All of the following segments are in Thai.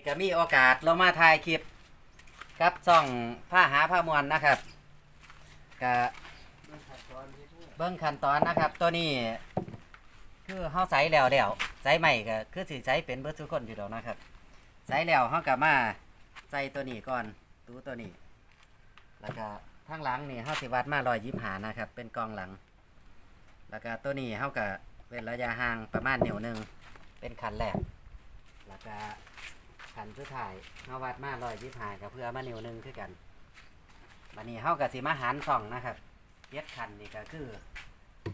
นี่ก็มีโอกาสลงมาถ่ายคลิปกับซ่องผ้าหาผ้ามวลนะครับก็เบิ้งขั้นตอนนะครับ ตัวนี้คือเฮาใส่แล้วแล้วใส่ใหม่ก็คือสิใส่เป็นเบิดทุกคนอยู่แล้วนะครับใส่แล้วเฮาก็มาใส่ตัวนี้ก่อนตู้ตัวนี้ แล้วก็ทางหลังนี่เฮาสิวัดมา125นะครับ เป็นกองหลัง แล้วก็ตัวนี้เฮาก็เว้นระยะห่างประมาณเหนิ้วหนึ่งเป็นขันแรกแล้วก็ สุดท้ายเฮาวัดมา125ก็เพื่อมานิ้วหนึงคือกันบัดนี้เฮาก็สิมาหารสองนะครับเย็ดขันนี่ก็คือ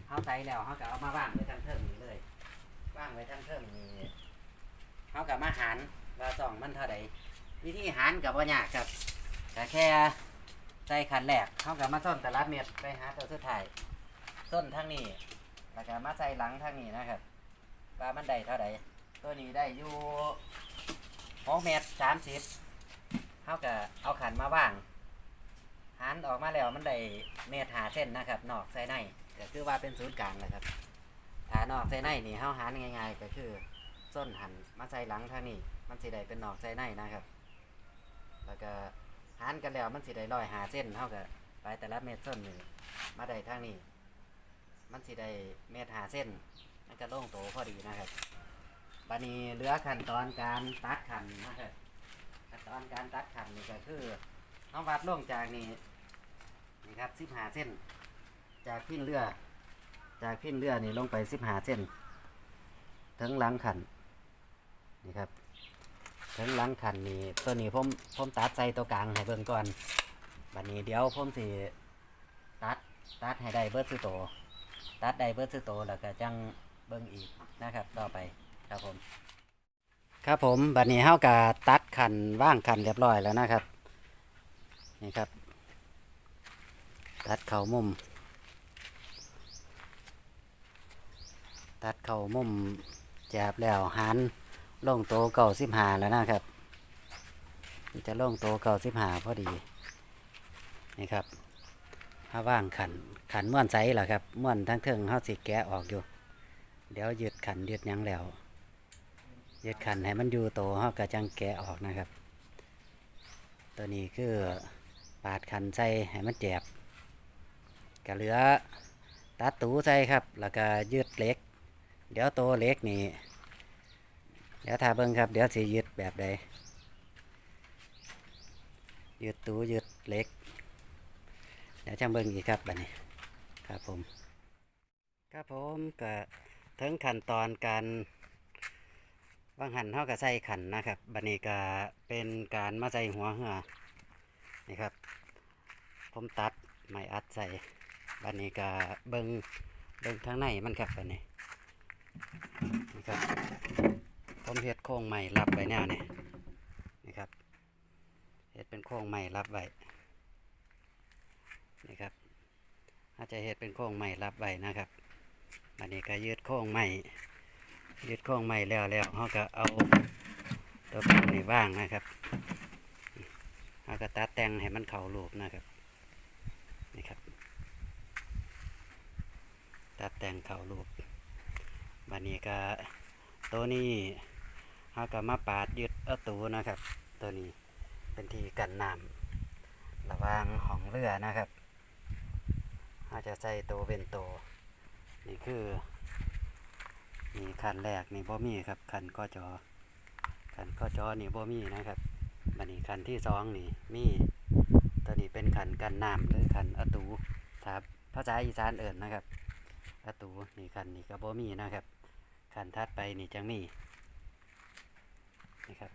เขาใส่แล้วเขาก็เอามาว่างไว้ทั้งเทิงนี้เลยว่างไว้ทั้งเทิงนี้เขากับมาหารว่าสองมันเท่าใดวิธีหารกับว่ายากครับแต่แค่ใส่ขันแรกเขากับมาส้นแต่ละเม็ดไปหาตัวสุดท้ายส้นทั้งนี้แล้วก็มาใส่หลังทั้งนี้นะครับว่ามันได้เท่าใดตัวนี้ได้อยู่ หกเมตรสามสิบเขาก็เอาขันมาว่างหารออกมาแล้วมันได้เมตรหาเส้นนะครับ นอกใส่ในก็คือว่าเป็นศูนย์กลางนะครับฐานอกใส่ในนี่เฮาหารง่าย ๆ ก็คือส้นหันมาใส่หลังทางนี้ มันสิได้เป็นนอกใส่ในนะครับ แล้วก็หารกันแล้วมันสิได้ร้อยหาเส้นเท่ากับไปแต่ละเม็ดส้นหนึ่งมาได้ทางนี้ มันสิได้เม็ดหาเส้นมันก็โล่งโตพอดีนะครับ บัดนี้เหลือขั้นตอนการตัดขันนะครับขั้นตอนการตัดขันนี่ก็คือเอาวัดลงจากนี่นี่ครับสิบหาเส้น จากพินเรือ จากพินเรือนี่ลงไปสิบหาเส้นถึงหลังขันนี่ครับถึงหลังขันนี่ตัวนี้ผมผมตัดใส่ตัวกลางให้เบิ่งก่อนบัดนี้เดี๋ยวผมสิตัดตัดให้ได้เบิร์ดสุโตตัดได้เบิร์ดสุโตแล้วก็จังเบิ่งอีกนะครับ ต่อไป ครับผม ครับผมบัดนี้เฮากะตัดขันว่างขันเรียบร้อยแล้วนะครับ นี่ครับ ตัดเข่ามุม ตัดเข่ามุมแจบแล้วหันลงโตเก่าสิบหาแล้วนะครับจะลงโตเก่าสิบหาพอดีนี่ครับถ้าว่างขันขันม้วนใสเหรอครับม้วนทั้งเทิงเขาสิแกะออกอยู่ เดี๋ยวยึดขันยึดยังแล้ว ยึดขันให้มันอยู่โตเขาก็จังแกะออกนะครับ ตัวนี้คือปาดขันใส่ให้มันแจบก็เหลือตัดตูใส่ครับ แล้วก็ยืดเล็ก เดี๋ยวตัวเล็กนี่เดี๋ยวทาเบิ้งครับเดี๋ยวสิยืดแบบใดยืดตูยืดเล็ก เดี๋ยวจังเบิ้งอีกครับบัดนี้ครับผม ครับผมก็ถึงขั้นตอนการ วางหันเท่ากับใส่ขันนะครับบัดนี้ก็เป็นการมาใส่หัวเหือนี่ครับ ผมตัดไม้อัดใส่บัดนี้ก็เบิงเบิงทางในมันครับบัดนี้นี่ครับผมเฮ็ดโค้งใหม่รับไว้แนวนี่นี่ครับเฮ็ดเป็นโค้งใหม่รับไว้นี่ครับอาจจะเฮ็ดเป็นโค้งใหม่รับไว้นะครับบัดนี้ก็ยืดโค้งใหม่ ยืดโค้งใหม่แล้วแล้วเขาก็เอาตัวปุ่มนี่ว่างนะครับเอากระตัดแต่งให้มันเข่ารูปนะครับนี่ครับตัดแต่งเข่ารูปบันนี้ก็ตัวนี้เอาก็มาปาดยึดเอาตูนะครับ ตัวนี้เป็นที่กันน้ำระวางของเรือนะครับเราจะใส่ตัวเป็นตัวนี่คือ นี่คันแรกนี่บ่มีครับคันก็จอคันก็จอนี่บ่มีนะครับบันนี้คันที่สองนี่มีตัวนี้เป็นคันกันน้ำหรือคันอะตูถ้าภาษาอีสานเอิ่นนะครับอะตูนี่คันนี่ก็บ่มีนะครับคันทัดไปนี่จังมีนี่ครับ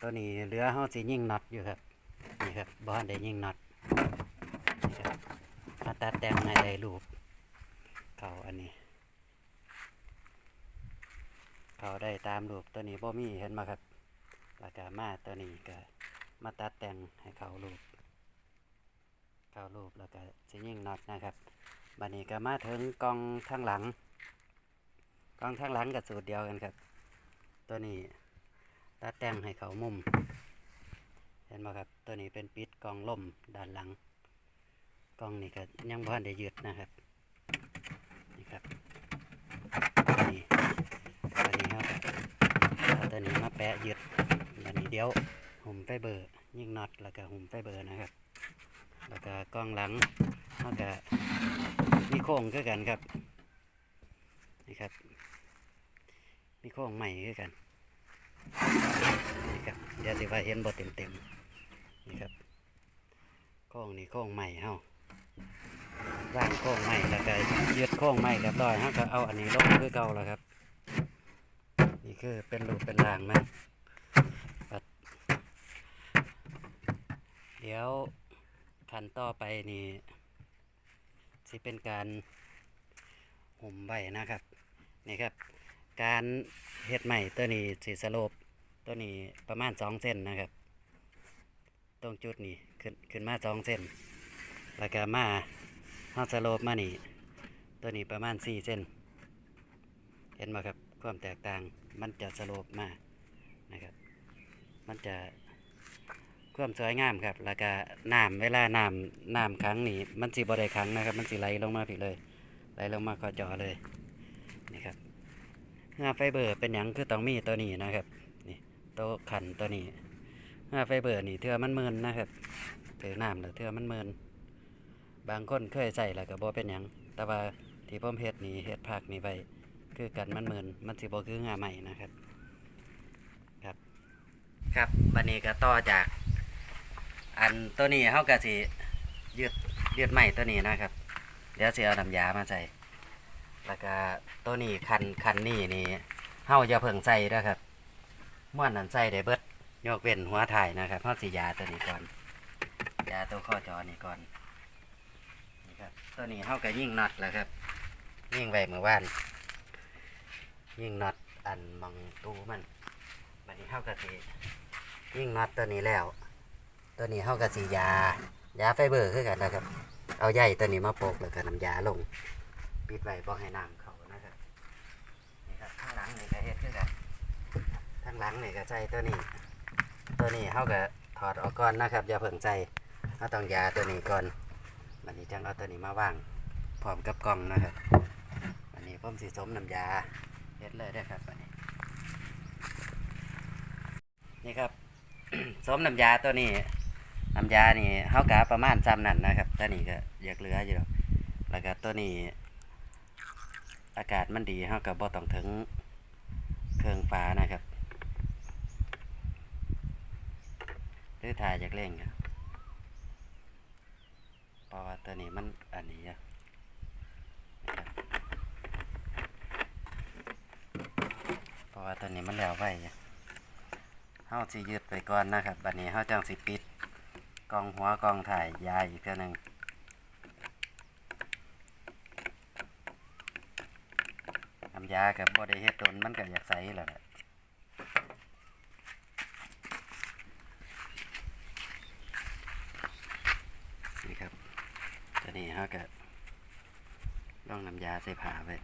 ตัวนี้เรือเฮาสิยิงน็อตอยู่ครับนี่ครับบ่ทันได้ยิงน็อตนี่ครับมาตัดแต่งให้ได้รูปเขาอันนี้ เขาได้ตามรูปตัวนี้บ่มีเห็นไหมครับแล้วก็มาตัวนี้ก็มาตัดแต่งให้เขารูป เขารูปแล้วก็สิยิงน็อตนะครับบัดนี้ก็มาถึงกล้องข้างหลังกล้องข้างหลังกับสูตรเดียวกันครับ ตัวนี้ตัดแต่งให้เขามุม เห็นไหมครับ ตัวนี้เป็นปิดกล้องล่มด้านหลังกล้องนี่ก็ยังบ่ทันได้ยึดนะครับ นี่ครับ ตัวนี้มาแปะยึดอันนี้เดี๋ยวหุ่มไฟเบอร์ยิงน็อตแล้วก็หุ่มไฟเบอร์นะครับ แล้วก็กล้องหลังแล้วก็มีโค้งคือกันครับนี่ครับ มีโค้งใหม่คือกันนี่ครับเดี๋ยวสิว่าเห็นบ่เต็มเต็มๆนี่ครับโค้งนี่โค้งใหม่เฮาร่างโค้งใหม่แล้วก็ยึดโค้งใหม่เรียบร้อยเฮาก็เอาอันนี้ลงคือเก่าแล้วครับ คือเป็นรูปเป็นรางมันปัดเดี๋ยวขั้นต่อไปนี่สิเป็นการห่มใบนะครับ นี่ครับ การเฮ็ดใหม่ตัวนี้สีสโลปตัวนี้ประมาณสองเส้นนะครับ ตรงจุดนี้ขึ้นขึ้นมาสองเส้นแล้วก็มาเฮาสโลปมานี่ตัวนี้ประมาณสี่เส้น เห็นไหมครับความแตกต่าง มันจะสโลปมานะครับ มันจะความสวยงามครับ แล้วก็น้ำเวลาน้ำน้ำครั้งนี้มันสีบริครั้งนะครับ มันสีไหลลงมาผิดเลยไหลลงมาก็จอเลยนี่ครับงาไฟเบอร์เป็นหยังคือต้องมีตัวนี้นะครับนี่โต๊ะขันตัวนี้งาไฟเบอร์นี่เทือมันเมินนะครับถือน้ำหรือเทือมันเมินบางคนเคยใส่แล้วก็บ่เป็นหยังแต่ว่าที่ผมเฮ็ดนี่เฮ็ดภาคนี่ไว้ คือกันมันเหมินมันสิบ่คืองาใหม่นะครับ ครับ ครับวันนี้ก็ต่อจาก อันตัวนี้เฮาก็สิยืดยืดใหม่ตัวนี้นะครับ เดี๋ยวสิเอาน้ำยามาใส่แล้วก็ตัวนี้คันคันนี่นี่เฮาอย่าเพิ่งใส่นะครับม่วนนั้นใส่ได้เบิดยกเว้นหัวถ่ายนะครับเฮาสิยาตัวนี้ก่อน ยาตัวข้อจอนี่ก่อนนี่ครับตัวนี้เฮาก็ยิ่งน็อตแล้วครับ ยิ่งไว้เมื่อวาน ยิ่งน็อตอันมองตูมันบัดนี้เฮาก็สิยิ่งน็อตตัวนี้แล้ว ตัวนี้เฮาก็สิยายาไฟเบอร์คือกันนะครับ เอาใยตัวนี้มาโปกแล้วก็น้ำยาลง ปิดไว้บ่ให้น้ำเขานะครับนี่ครับข้างหลังนี่ก็เฮ็ดคือกันข้างหลังนี่ก็ใส่ตัวนี้ ตัวนี้เขาก็ถอดออกก่อนนะครับอย่าเพิ่งใส่เอาต้องยาตัวนี้ก่อนบันนี้จังเอาตัวนี้มาวางพร้อมกับกล่องนะครับอันนี้ผมสีสมน้ำยา เฮ็ดเลยได้ครับอันนี้นี่ครับสมน้ำยาตัวนี้น้ำยานี่เขากะประมาณจำนั่นนะครับตัวนี้ก็อยากเหลืออยู่แล้วก็ตัวนี้ อากาศมันดีเฮากับบ่ต้องถึงเครื่องฟ้านะครับหรือถ่ายจากเร่งครับเพราะว่าตัวนี้มันอันนี้อะนะครับเพ ราะว่าตัวนี้มันแล้วไว้เฮาสิยึดไปก่อนนะครับบัดนี้เฮาจังสิปิดกลองหัวกลองถ่ายยายอีกเทื่อหนึ่งน้ำยากับบ่ได้เฮ็ดตนมันก็อยากใสแหละแหละนี่ครับตัวนี้เฮะก็ต้องน้ำยาใส่ผ้าไว้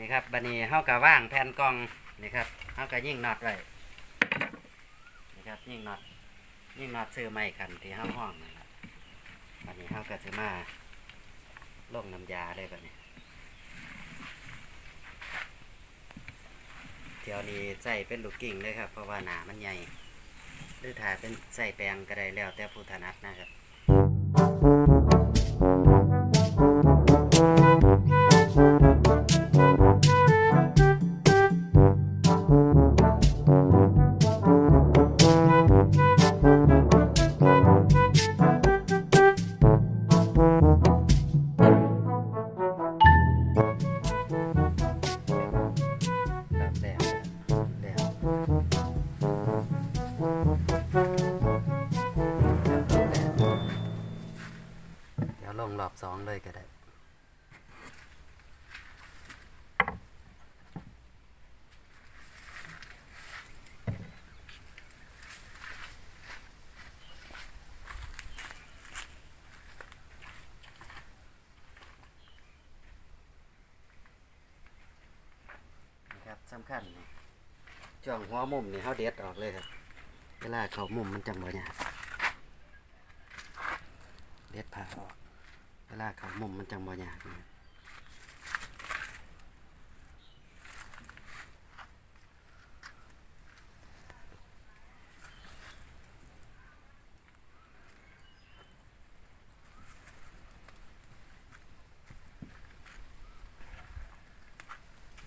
นี่ครับบัดนี้เฮาก็ว่างแผ่นกล่องนี่ครับเฮาก็ยิ่งน็อตไว้นี่ครับยิ่งน็อตยิ่งน็อตซื้อไม้กันที่เฮาห้องนั่นล่ะบัดนี้เฮาก็สิมาลงน้ำยาเลยบัดนี้เที่ยวนี้ใส่เป็นลูกกิ่งเลยครับ เพราะว่าหนามันใหญ่หรือถ้าเป็นใส่แปลงก็ได้แล้วแต่ผู้ถนัดนะครับ ลงรอบสองเลยก็ได้นะครับสำคัญนี่ช่วงหัวมุมนี่เขาเด็ดออกเลยครับ เวลาเขามุมมันจังบ่ยากเด็ดผ่าออก เวลาเขามุมมันจังบ่ยากนะ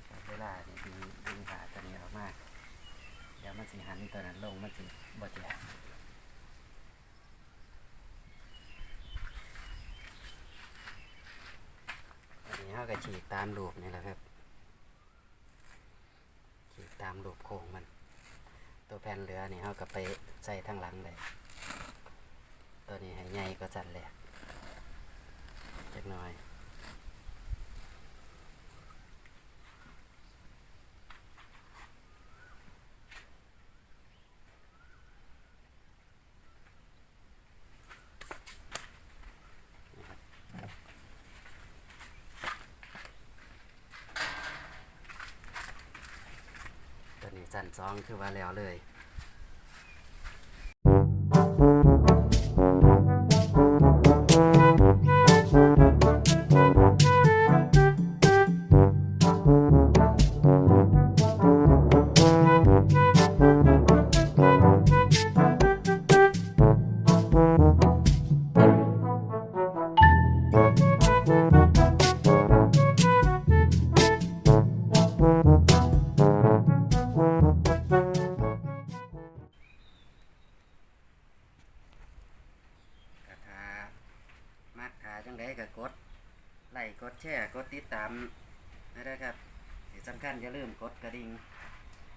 ครับเวลานี่ดึงดึงผ่าตัวนี้ออกมาเดี๋ยวมันสิหันตัวนั้นลงมันสิบ่แจกาก็ฉีกตามรูปนี่แหละครับ ฉีกตามรูปโค้งมัน ตัวแผ่นเหลือนี่เขาก็ไปใส่ทางหลังเลย ตัวนี้ให้ใหญ่ก็จัดแหลกจักหน่อย ตัวนี้สั่นซองคือว่าแล้วเลย ที่สำคัญอย่าลืมกดกระดิ่ง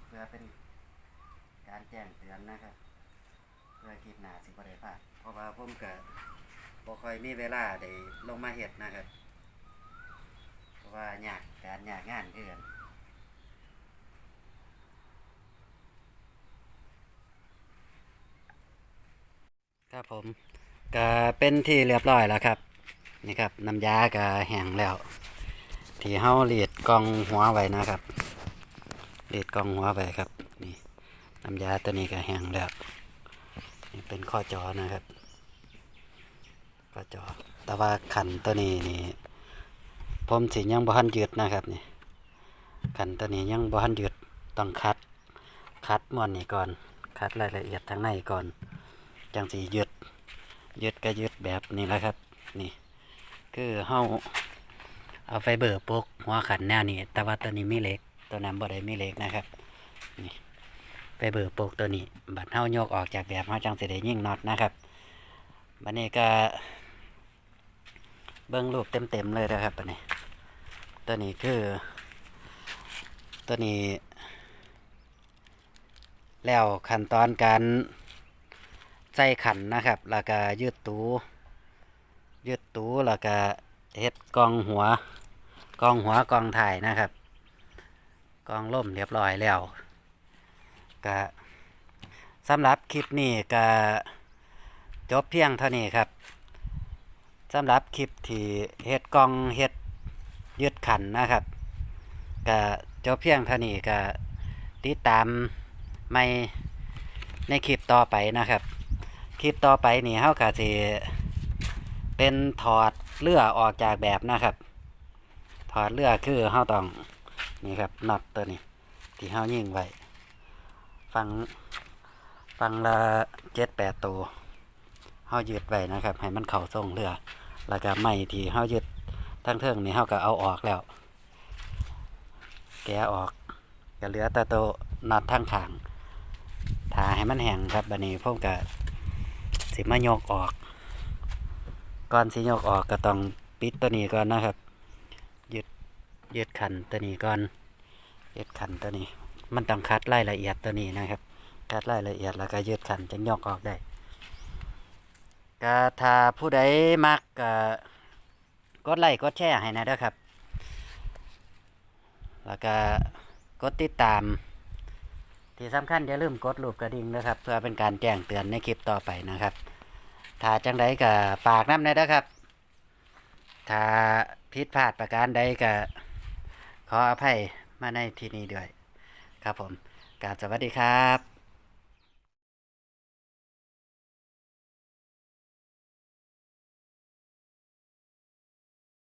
เพื่อเป็นการแจ้งเตือนนะครับ เพื่อคลิปหน้าสิบ่ได้พลาดเพราะว่าผมก็บ่ค่อยมีเวลาได้ลงมาเฮ็ดนะครับเพราะว่ายากการยากงานเกินครับผมก็เป็นที่เรียบร้อยแล้วครับนี่ครับน้ำยาก็แห้งแล้ว ที่เฮาเลีด กองหัวไว้นะครับเลีดกองหัวไว้ครับ นี่น้ำยาตัวนี้ก็แห้งแล้วนี่เป็นข้อจอนะครับข้อจอแต่ว่าขันตัวนี้นี่ผมสิยังบ่ทันยุดนะครับนี่ขันตัวนี้ยังบ่ทันยุดต้องคัด คัดม้วนนี่ก่อน คัดรายละเอียดทางในก่อน จังสียึดยึดก็ยึดแบบนี้แหละครับ นี่ คือเฮา เอาไฟเบอร์ปกหัวขันแนวนี้แต่ว่าตัวนี้ไม่เล็ก ตัวนั้นบ่ได้ไม่เล็กนะครับนี่ไฟเบอร์ปกตัวนี้ บัดเฮายกออกจากแบบเฮาจังเสิได้ยิงน็อตนะครับบัดนี้ก็ เบิ้งรูปเต็มๆเลยนะครับบัดนี้ ตัวนี้คือ ตัวนี้ แล้วขั้นตอนการใส่ขันนะครับแล้วก็ยืดตูยืดตูแล้วก็เฮ็ดกองหัว กองหัวกองถ่ายนะครับ กองล่มเรียบร้อยแล้วก็สำหรับคลิปนี้ก็จบเพียงเท่านี้ครับสำหรับคลิปที่เฮ็ดกองเฮ็ดยืดขันนะครับก็จบเพียงเท่านี้ก็ติดตามไม่ในคลิปต่อไปนะครับ คลิปต่อไปนี่เฮาก็สิเป็นถอดเลือออกจากแบบนะครับ อดเลื่อคือเฮาต้องนี่ครับน็อตตัวนี้ ที่เฮายิงไว้ฟังฟังละเจ็ดแปดตัวเฮายึดไว้นะครับ ให้มันเข้าทรงเรือ แล้วก็ไม้ที่เฮายึดทั้งเทิงนี่เฮาก็เอาออกแล้ว แกออกก็เหลือแต่ตัวน็อตทั้งขางถ้าให้มันแห้งครับบัดนี้ผมก็สิมายกออก ก่อนสิยกออกก็ต้องปิดตัวนี้ก่อนนะครับ ยึดขันตัวนี้ก่อนยึดขันตัวนี้ มันต้องคัดรายละเอียดตัวนี้นะครับ คัดรายละเอียดแล้วก็ยึดขันจึงยกออกได้ก็ถ้าผู้ใดมักก็กดไลค์กดแชร์ให้นะเด้อครับ แล้วก็กดติดตาม ที่สำคัญอย่าลืมกดรูปกระดิ่งนะครับ เพื่อเป็นการแจ้งเตือนในคลิปต่อไปนะครับ ถ้าจังใดก็ฝากน้ำหนะเด้อครับ ถ้าผิดพลาดประการใดก็ ขออภัยมาในที่นี้ด้วย ครับผมกราบสวัสดีครับ